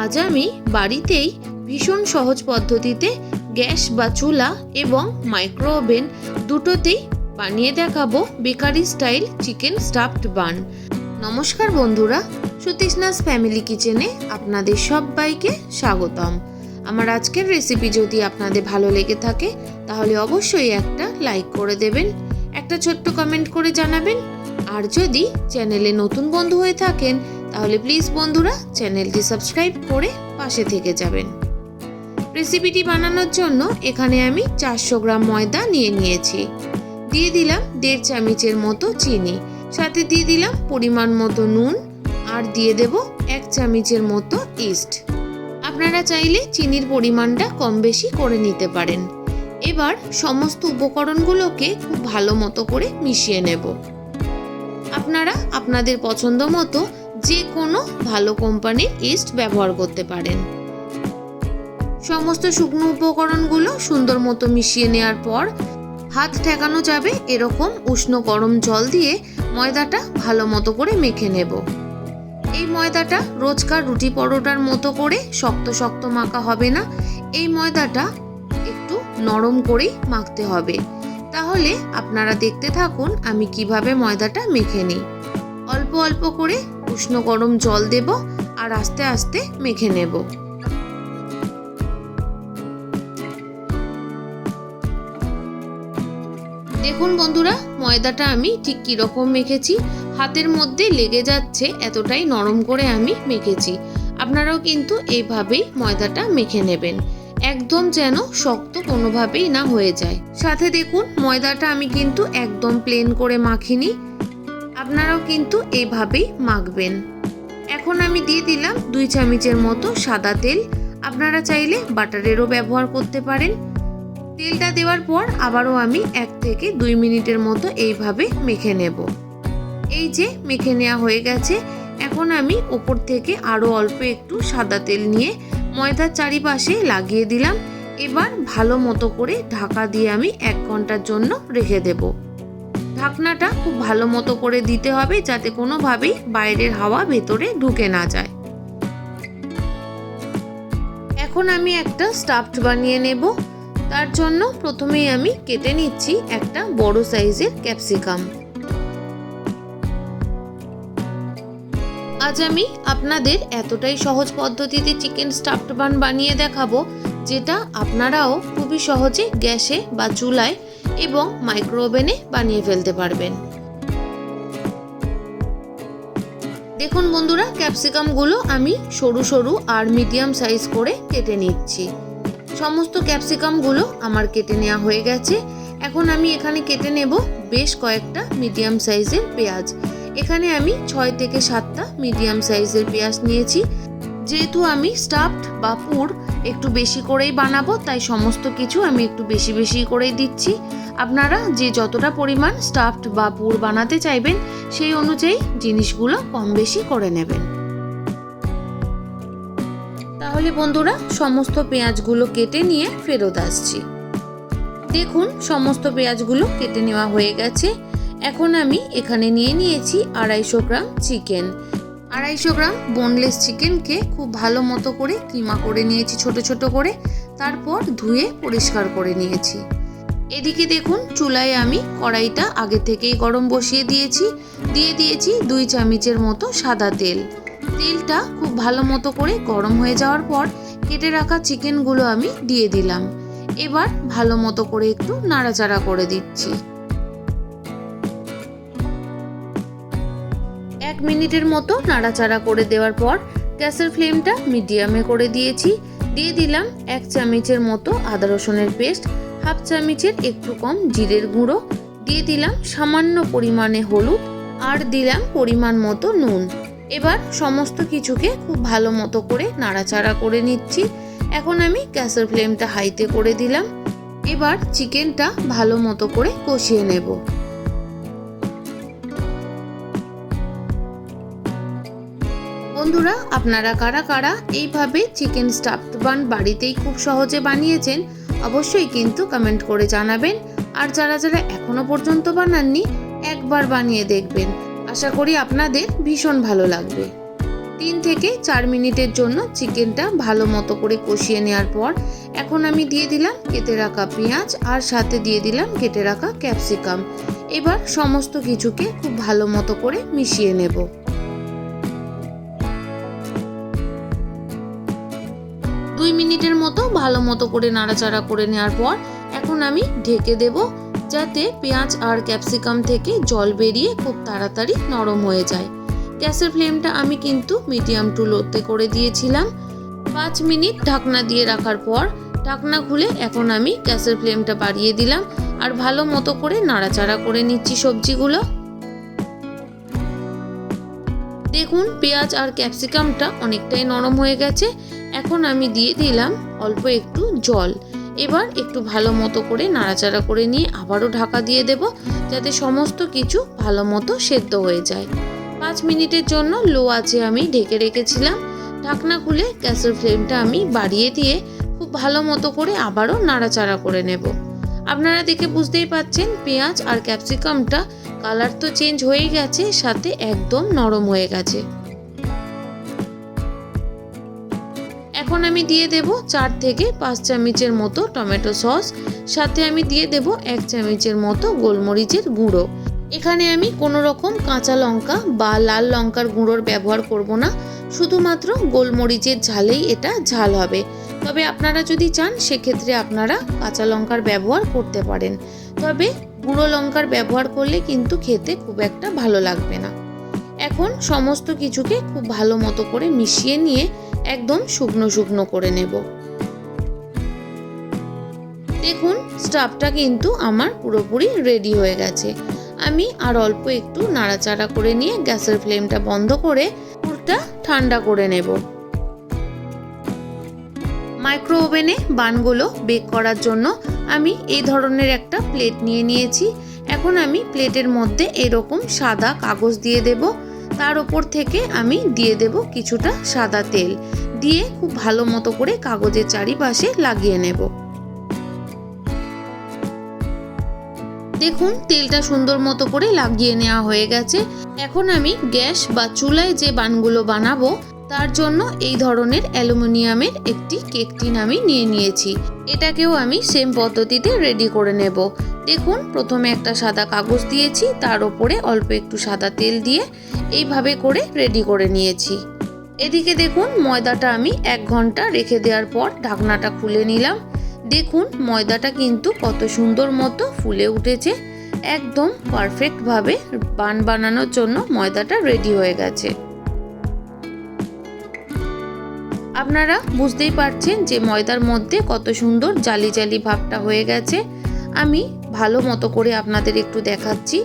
আজ আমি বাড়িতেই ভীষণ সহজ পদ্ধতিতে গ্যাস বা চুলা এবং মাইক্রো ওভেন দুটোতেই বানিয়ে দেখাবো bakery style chicken stuffed bun. নমস্কার বন্ধুরা সতীশনাস ফ্যামিলি কিচেনে আপনাদের সবাইকে স্বাগতম। আমার আজকের রেসিপি যদি আপনাদের ভালো লেগে থাকে, তাহলে অবশ্যই একটা লাইক করে দেবেন, একটা ছোট্ট কমেন্ট করে জানাবেন। আর যদি চ্যানেলে নতুন বন্ধু হয়ে থাকেন তাহলে প্লিজ বন্ধুরা চ্যানেলটি সাবস্ক্রাইব করে পাশে থেকে যাবেন। রেসিপিটি বানানোর জন্য এখানে আমি চারশো গ্রাম ময়দা নিয়ে নিয়েছি। দিয়ে দিলাম দেড় চামচের মতো চিনি। সাথে দিয়ে দিলাম পরিমাণ মতো নুন আর দিয়ে দেব এক চামচের মতো ইস্ট আপনারা চাইলে চিনির পরিমাণটা কম বেশি করে নিতে পারেন। এবার সমস্ত উপকরণগুলোকে খুব ভালো মতো করে মিশিয়ে নেব। আপনারা আপনাদের পছন্দ মতো যে কোনো ভালো কোম্পানির ইস্ট ব্যবহার করতে পারেন। সমস্ত শুকনো উপকরণগুলো সুন্দর মতো মিশিয়ে নেওয়ার পর হাত ঠেকানো যাবে এরকম উষ্ণ গরম জল দিয়ে ময়দাটা ভালো মতো করে মেখে নেব। এই ময়দাটা রোজকার রুটি পরোটার মতো করে শক্ত শক্ত মাখা হবে না। এই ময়দাটা একটু নরম করেই মাখতে হবে। তাহলে আপনারা দেখতে থাকুন আমি কীভাবে ময়দাটা মেখে নিই। অল্প অল্প করে উষ্ণ গরম জল দেব আর আস্তে আস্তে মেখে নেব। দেখুন বন্ধুরা, ময়দাটা আমি ঠিক কীরকম মেখেছি। হাতের মধ্যে লেগে যাচ্ছে, এতটাই নরম করে আমি মেখেছি। আপনারাও কিন্তু এইভাবেই ময়দাটা মেখে নেবেন। একদম যেন শক্ত কোনোভাবেই না হয়ে যায়। সাথে দেখুন, ময়দাটা আমি কিন্তু একদম প্লেন করে মাখিনি। আপনারাও কিন্তু এইভাবেই মাখবেন। এখন আমি দিয়ে দিলাম দুই চামচের মতো সাদা তেল। আপনারা চাইলে বাটারেরও ব্যবহার করতে পারেন। তেলটা দেওয়ার পর আবারও আমি এক থেকে দুই মিনিটের মতো এইভাবে মেখে নেব। এই যে মেখে নেওয়া হয়ে গেছে, এখন আমি ওপর থেকে আরও অল্প একটু সাদা তেল নিয়ে ময়দার চারিপাশে লাগিয়ে দিলাম। এবার ভালো মতো করে ঢাকা দিয়ে আমি এক ঘণ্টার জন্য রেখে দেব। ঢাকনাটা খুব ভালো মতো করে দিতে হবে যাতে কোনোভাবেই বাইরের হাওয়া ভেতরে ঢুকে না যায়। এখন আমি একটা স্টাফড বানিয়ে নেব। তার জন্য প্রথমেই আমি কেটে নিচ্ছি একটা বড় সাইজের ক্যাপসিকাম। আজ আমি আপনাদের এতটাই সহজ পদ্ধতিতে চিকেন স্টাফড বান বানিয়ে দেখাবো, যেটা আপনারাও খুবই সহজে গ্যাসে বা চুলায় এবং মাইক্রো ওভেনে বানিয়ে ফেলতে পারবেন। দেখুন বন্ধুরা, ক্যাপসিকামগুলো আমি সরু সরু আর মিডিয়াম সাইজ করে কেটে নিচ্ছি। সমস্ত ক্যাপসিকামগুলো আমার কেটে নেওয়া হয়ে গেছে। এখন আমি এখানে কেটে নেব বেশ কয়েকটা মিডিয়াম সাইজের পেঁয়াজ। এখানে আমি ছয় থেকে সাতটা মিডিয়াম সাইজের পেঁয়াজ নিয়েছি। যেহেতু আমি স্টাফড বা পুর একটু বেশি করেই বানাবো, তাই সমস্ত কিছু আমি একটু বেশি বেশি করেই দিচ্ছি। আপনারা যে যতটা পরিমাণ স্টাফড বা পুর বানাতে চাইবেন, সেই অনুযায়ী জিনিসগুলো কম বেশি করে নেবেন। তাহলে বন্ধুরা, সমস্ত পেঁয়াজগুলো কেটে নিয়ে ফেরত আসছি। দেখুন, সমস্ত পেঁয়াজগুলো কেটে নেওয়া হয়ে গেছে। এখন আমি এখানে নিয়ে নিয়েছি আড়াইশো গ্রাম চিকেন। আড়াইশো গ্রাম বোনলেস চিকেনকে খুব ভালো মতো করে কিমা করে নিয়েছি, ছোট ছোট করে। তারপর ধুয়ে পরিষ্কার করে নিয়েছি। এদিকে দেখুন, চুলায় আমি কড়াইটা আগে থেকেই গরম বসিয়ে দিয়েছি। দিয়ে দিয়েছি দুই চামচের মতো সাদা তেল। তেলটা খুব ভালো মতো করে গরম হয়ে যাওয়ার পর কেটে রাখা চিকেনগুলো আমি দিয়ে দিলাম। এবার ভালো মতো করে একটু নাড়াচাড়া করে দিচ্ছি। এক মিনিটের মতো নাড়াচাড়া করে দেওয়ার পর গ্যাসের ফ্লেমটা মিডিয়ামে করে দিয়েছি। দিয়ে দিলাম এক চামচের মতো আদা রসুনের পেস্ট। হাফ চামচের একটু কম জিরের গুঁড়ো, দিয়ে দিলাম সামান্য পরিমাণে হলুদ আর দিলাম পরিমাণ মতো নুন। এবার সমস্ত কিছুকে খুব ভালো মতো করে নাড়াচাড়া করে নিচ্ছি। এখন আমি গ্যাসের ফ্লেমটা হাইতে করে দিলাম। এবার চিকেনটা ভালো মতো করে কষিয়ে নেব। বন্ধুরা, আপনারা কারা কারা এইভাবে চিকেন স্টাফড বান বাড়িতেই খুব সহজে বানিয়েছেন অবশ্যই কিন্তু কমেন্ট করে জানাবেন। আর যারা যারা এখনও পর্যন্ত বানাননি, একবার বানিয়ে দেখবেন। আশা করি আপনাদের ভীষণ ভালো লাগবে। তিন থেকে চার মিনিটের জন্য চিকেনটা ভালো মতো করে কষিয়ে নেওয়ার পর, এখন আমি দিয়ে দিলাম কেটে রাখা পেঁয়াজ আর সাথে দিয়ে দিলাম কেটে রাখা ক্যাপসিকাম। এবার সমস্ত কিছুকে খুব ভালো মতো করে মিশিয়ে নেব। মিনিটের মতো, ভালো মতো করে নাড়াচাড়া করে নেওয়ার পর এখন আমি ঢেকে দেব যাতে পেঁয়াজ আর ক্যাপসিকাম থেকে জল বেরিয়ে খুব তাড়াতাড়ি নরম হয়ে যায়। গ্যাসের ফ্লেমটা আমি কিন্তু মিডিয়াম টু লোতে করে দিয়েছিলাম। পাঁচ মিনিট ঢাকনা দিয়ে রাখার পর ঢাকনা খুলে এখন আমি গ্যাসের ফ্লেমটা বাড়িয়ে দিলাম আর ভালো মতো করে নাড়াচাড়া করে নিচ্ছি সবজিগুলো। দেখুন, পেঁয়াজ আর ক্যাপসিকামটা অনেকটাই নরম হয়ে গেছে। এখন আমি দিয়ে দিলাম অল্প একটু জল। এবার একটু ভালো মতো করে নাড়াচাড়া করে নিয়ে আবারও ঢাকা দিয়ে দেব, যাতে সমস্ত কিছু ভালো মতো সেদ্ধ হয়ে যায়। পাঁচ মিনিটের জন্য লো আছে আমি ঢেকে রেখেছিলাম। ঢাকনা খুলে গ্যাসের ফ্লেমটা আমি বাড়িয়ে দিয়ে খুব ভালো মতো করে আবারও নাড়াচাড়া করে নেব। আপনারা দেখে বুঝতেই পাচ্ছেন, পেঁয়াজ আর ক্যাপসিকামটা কালার তো চেঞ্জ হয়ে গেছে, সাথে একদম নরম হয়ে গেছে। এখন আমি দিয়ে দেব চার থেকে পাঁচ চামচের মতো টমেটো সস, সাথে আমি দিয়ে দেব এক চামচের মতো গোলমরিচের গুঁড়ো। এখানে আমি কোনো রকম কাঁচা লঙ্কা বা লাল লঙ্কার গুঁড়োর ব্যবহার করব না, শুধুমাত্র গোলমরিচের ঝালেই এটা ঝাল হবে। তবে আপনারা যদি চান, সেক্ষেত্রে আপনারা কাঁচা লঙ্কার ব্যবহার করতে পারেন। তবে গুঁড়ো লঙ্কার ব্যবহার করলে কিন্তু খেতে খুব একটা ভালো লাগবে না। এখন সমস্ত কিছুকে খুব ভালো মতো করে মিশিয়ে নিয়ে একদম শুকনো শুকনো করে নেব। দেখুন, স্টাফটা কিন্তু আমার পুরোপুরি রেডি হয়ে গেছে। আমি আর অল্প একটু নাড়াচাড়া করে নিয়ে গ্যাসের ফ্লেমটা বন্ধ করে পুরটা ঠান্ডা করে নেব। মাইক্রো ওভেনে বানগুলো বেক করার জন্য আমি এই ধরনের একটা প্লেট নিয়ে নিয়েছি। এখন আমি প্লেটের মধ্যে এরকম সাদা কাগজ দিয়ে দেব। তার ওপর থেকে আমি দিয়ে দেব কিছুটা সাদা তেল। দিয়ে খুব ভালো মতো করে কাগজের চারিপাশে লাগিয়ে নেব। দেখুন, তেলটা সুন্দর মতো করে লাগিয়ে নেওয়া হয়ে গেছে। এখন আমি গ্যাস বা চুলায় যে বানগুলো বানাবো, তার জন্য এই ধরনের অ্যালুমিনিয়ামের একটি কেক টিন আমি নিয়ে নিয়েছি। এটাকেও আমি সেম পদ্ধতিতে রেডি করে নেব। দেখুন, প্রথমে একটা সাদা কাগজ দিয়েছি, তার ওপরে অল্প একটু সাদা তেল দিয়ে এইভাবে করে রেডি করে নিয়েছি। এদিকে দেখুন, ময়দাটা আমি এক ঘণ্টা রেখে দেওয়ার পর ঢাকনাটা খুলে নিলাম। দেখুন, ময়দাটা কিন্তু কত সুন্দর মতো ফুলে উঠেছে। একদম পারফেক্টভাবে বান বানানোর জন্য ময়দাটা রেডি হয়ে গেছে। আপনারা বুঝতেই পারছেন যে ময়দার মধ্যে কত সুন্দর জালি জালি ভাবটা হয়ে গেছে। আমি ভালো মতো করে আপনাদের একটু দেখাচ্ছি।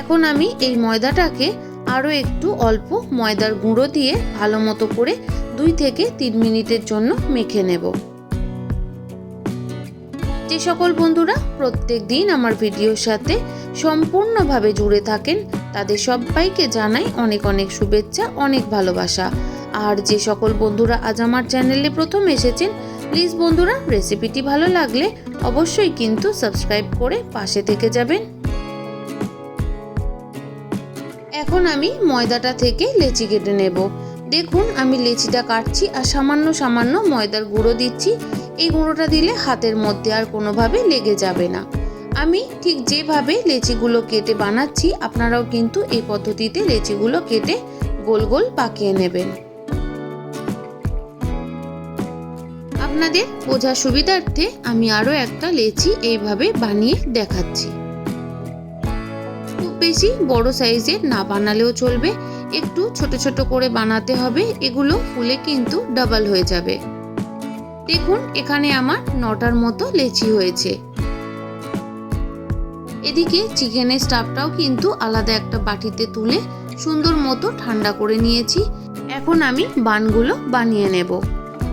এখন আমি এই ময়দাটাকে আরও একটু অল্প ময়দার গুঁড়ো দিয়ে ভালো মতো করে দুই থেকে তিন মিনিটের জন্য মেখে নেব। যে সকল বন্ধুরা প্রত্যেক দিন আমার ভিডিওর সাথে সম্পূর্ণভাবে জুড়ে থাকেন, তাদের সবাইকে জানাই অনেক অনেক শুভেচ্ছা, অনেক ভালোবাসা। আর যে সকল বন্ধুরা আজ আমার চ্যানেলে প্রথম এসেছেন প্লিজ বন্ধুরা রেসিপিটি ভালো লাগলে অবশ্যই কিন্তু সাবস্ক্রাইব করে পাশে থেকে যাবেন। এখন আমি ময়দাটা থেকে লেচি কেটে নেব। দেখুন, আমি লেচিটা কাটছি আর সামান্য সামান্য ময়দার গুঁড়ো দিচ্ছি। এই গুঁড়োটা দিলে হাতের মধ্যে আর কোনোভাবে লেগে যাবে না। আমি ঠিক যেভাবে লেচিগুলো কেটে বানাচ্ছি, আপনারাও কিন্তু এই পদ্ধতিতে লেচিগুলো কেটে গোল গোল পাকিয়ে নেবেন। আপনাদের বোঝার সুবিধার্থে আমি আরও একটা লেচি এইভাবে বানিয়ে দেখাচ্ছি। খুব বেশি বড় সাইজের না বানালেও চলবে, একটু ছোট ছোট করে বানাতে হবে, এগুলো ফুলে কিন্তু ডাবল হয়ে যাবে। দেখুন, এখানে আমার নটার মতো লেচি হয়েছে। এদিকে চিকেনের স্টাফটাও কিন্তু আলাদা একটা বাটিতে তুলে সুন্দর মতো ঠান্ডা করে নিয়েছি। এখন আমি বানগুলো বানিয়ে নেব।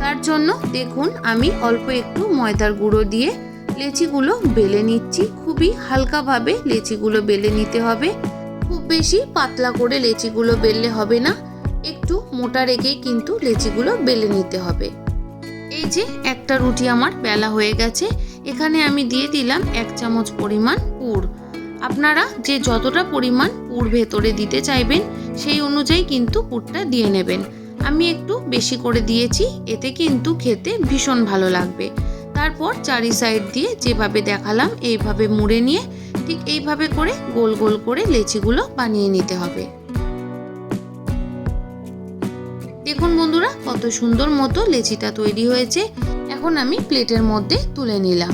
তার জন্য দেখুন আমি অল্প একটু ময়দার গুঁড়ো দিয়ে লেচিগুলো বেলে নিচ্ছি। খুবই হালকাভাবে লেচিগুলো বেলে নিতে হবে। খুব বেশি পাতলা করে লেচিগুলো বেললে হবে না। একটু মোটা রেখেই কিন্তু লেচিগুলো বেলে নিতে হবে। এই যে একটা রুটি আমার বেলা হয়ে গেছে। এখানে আমি দিয়ে দিলাম এক চামচ পরিমাণ পুর। আপনারা যে যতটা পরিমাণ পুর ভেতরে দিতে চাইবেন, সেই অনুযায়ী কিন্তু পুরটা দিয়ে নেবেন। আমি একটু বেশি করে দিয়েছি, এতে কিন্তু খেতে ভীষণ ভালো লাগবে। তারপর চারি সাইড দিয়ে যেভাবে দেখালাম, এইভাবে মুড়ে নিয়ে ঠিক এইভাবে করে গোল গোল করে লেচিগুলো বানিয়ে নিতে হবে। দেখুন বন্ধুরা, কত সুন্দর মতো লেচিটা তৈরি হয়েছে। এখন আমি প্লেটের মধ্যে তুলে নিলাম।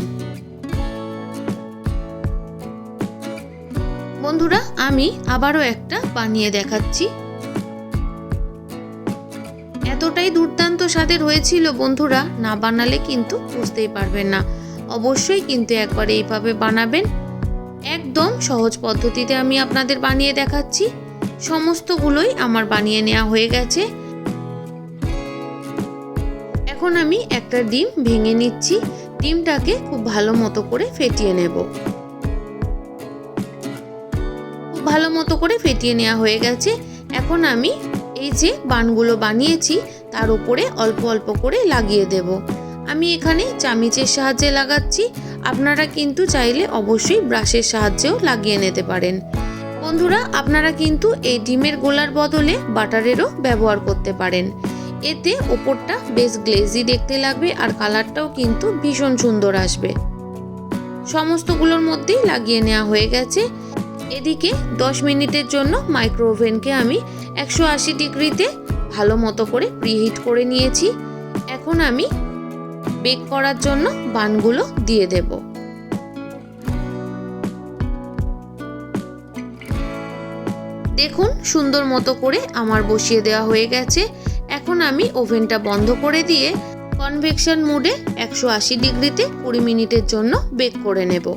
বন্ধুরা, আমি আবারও একটা বানিয়ে দেখাচ্ছি। এতটাই দুর্দান্ত স্বাদের হয়েছিল বন্ধুরা, না বানালে কিন্তু বুঝতেই পারবেন না। অবশ্যই কিন্তু একবার এইভাবে বানাবেন। একদম সহজ পদ্ধতিতে আমি আপনাদের বানিয়ে দেখাচ্ছি। সমস্তগুলোই আমার বানিয়ে নেওয়া হয়ে গেছে। এখন আমি একটা ডিম ভেঙে নিচ্ছি। ডিমটাকে খুব ভালো মতো করে ফেটিয়ে নেব। খুব ভালো মতো করে ফেটিয়ে নেওয়া হয়ে গেছে। এখন আমি এই যে বানগুলো বানিয়েছি, তার উপরে অল্প অল্প করে লাগিয়ে দেব। আমি এখানে চামিচের সাহায্যে লাগাচ্ছি, আপনারা কিন্তু চাইলে অবশ্যই ব্রাশের সাহায্যেও লাগিয়ে নিতে পারেন। বন্ধুরা, আপনারা কিন্তু এই ডিমের গোলার বদলে বাটারেরও ব্যবহার করতে পারেন। এতে ওপরটা বেশ গ্লেজি দেখতে লাগবে আর কালারটাও কিন্তু ভীষণ সুন্দর আসবে। সমস্তগুলোর মধ্যেই লাগিয়ে নেওয়া হয়ে গেছে। এদিকে 10 মিনিটের জন্য মাইক্রো ওভেনকে আমি একশো আশি ডিগ্রিতে ভালো মতো করে প্রিহিট করে নিয়েছি। এখন আমি বেক করার জন্য বানগুলো দিয়ে দেব। দেখুন, সুন্দর মতো করে আমার বসিয়ে দেওয়া হয়ে গেছে। এখন আমি ওভেনটা বন্ধ করে দিয়ে কনভেকশন মোডে একশো আশি ডিগ্রিতে কুড়ি মিনিটের জন্য বেক করে নেব।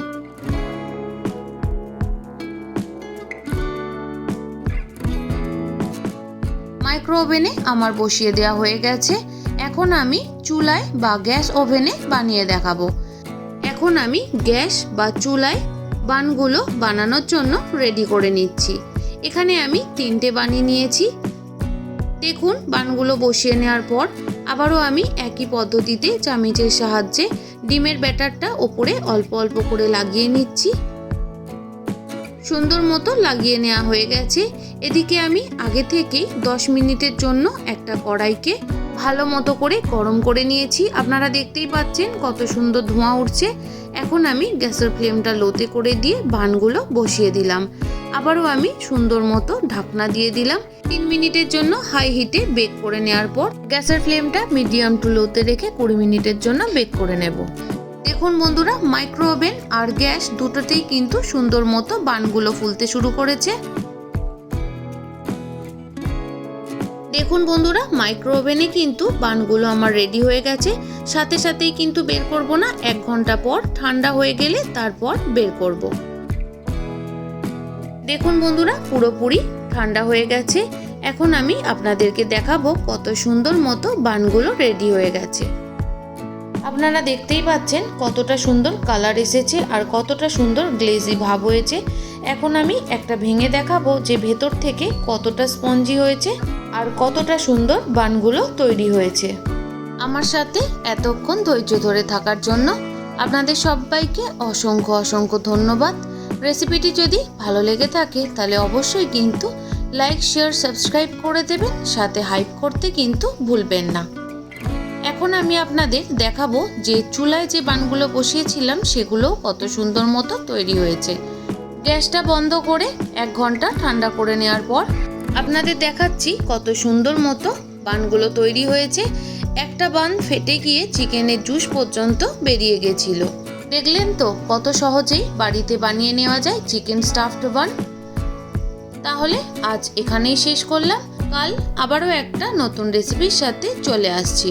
ওভেনে আমার বসিয়ে দেওয়া হয়ে গেছে। এখন আমি চুলায় বা গ্যাস ওভেনে বানিয়ে দেখাবো। এখন আমি গ্যাস বা চুলায় বানগুলো বানানোর জন্য রেডি করে নিচ্ছি। এখানে আমি তিনটে বানিয়ে নিয়েছি। দেখুন, বানগুলো বসিয়ে নেওয়ার পর আবারও আমি একই পদ্ধতিতে চামিচের সাহায্যে ডিমের ব্যাটারটা ওপরে অল্প অল্প করে লাগিয়ে নিচ্ছি। সুন্দর মতো লাগিয়ে নেওয়া হয়ে গেছে। এদিকে আমি আগে থেকেই 10 মিনিটের জন্য একটা কড়াইকে ভালো মতো করে গরম করে নিয়েছি। আপনারা দেখতেই পাচ্ছেন কত সুন্দর ধোঁয়া উঠছে। এখন আমি গ্যাসের ফ্লেমটা লোতে করে দিয়ে বানগুলো বসিয়ে দিলাম। আবারও আমি সুন্দর মতো ঢাকনা দিয়ে দিলাম। তিন মিনিটের জন্য হাই হিটে বেক করে নেওয়ার পর গ্যাসের ফ্লেমটা মিডিয়াম টু লোতে রেখে কুড়ি মিনিটের জন্য বেক করে নেব। দেখুন বন্ধুরা মাইক্রো ওভেন আর গ্যাস দুটোতেই কিন্তু সুন্দর মতো বানগুলো ফুলতে শুরু করেছে। দেখুন বন্ধুরা মাইক্রো ওভেনে কিন্তু বানগুলো আমার রেডি হয়ে গেছে। সাথে সাথেই কিন্তু বের করব না, এক ঘণ্টা পর ঠান্ডা হয়ে গেলে তারপর বের করব। দেখুন বন্ধুরা, পুরোপুরি ঠান্ডা হয়ে গেছে। এখন আমি আপনাদেরকে দেখাবো কত সুন্দর মতো বানগুলো রেডি হয়ে গেছে। আপনারা দেখতেই পাচ্ছেন কতটা সুন্দর কালার এসেছে আর কতটা সুন্দর গ্লেজি ভাব হয়েছে। এখন আমি একটা ভেঙে দেখাবো যে ভেতর থেকে কতটা স্পঞ্জি হয়েছে আর কতটা সুন্দর বানগুলো তৈরি হয়েছে। আমার সাথে এতক্ষণ ধৈর্য ধরে থাকার জন্য আপনাদের সবাইকে অসংখ্য অসংখ্য ধন্যবাদ। রেসিপিটি যদি ভালো লেগে থাকে তাহলে অবশ্যই কিন্তু লাইক, শেয়ার, সাবস্ক্রাইব করে দেবেন। সাথে হাইপ করতে কিন্তু ভুলবেন না। এখন আমি আপনাদের দেখাবো যে চুলায় যে বানগুলো বসিয়েছিলাম, সেগুলো কত সুন্দর মতো তৈরি হয়েছে। গ্যাসটা বন্ধ করে এক ঘণ্টা ঠান্ডা করে নেওয়ার পর আপনাদের দেখাচ্ছি কত সুন্দর মতো বানগুলো তৈরি হয়েছে। একটা বান ফেটে গিয়ে চিকেনের জুস পর্যন্ত বেরিয়ে গেছিল। দেখলেন তো কত সহজেই বাড়িতে বানিয়ে নেওয়া যায় চিকেন স্টাফড বান। তাহলে আজ এখানেই শেষ করলাম। কাল আবারও একটা নতুন রেসিপির সাথে চলে আসছি।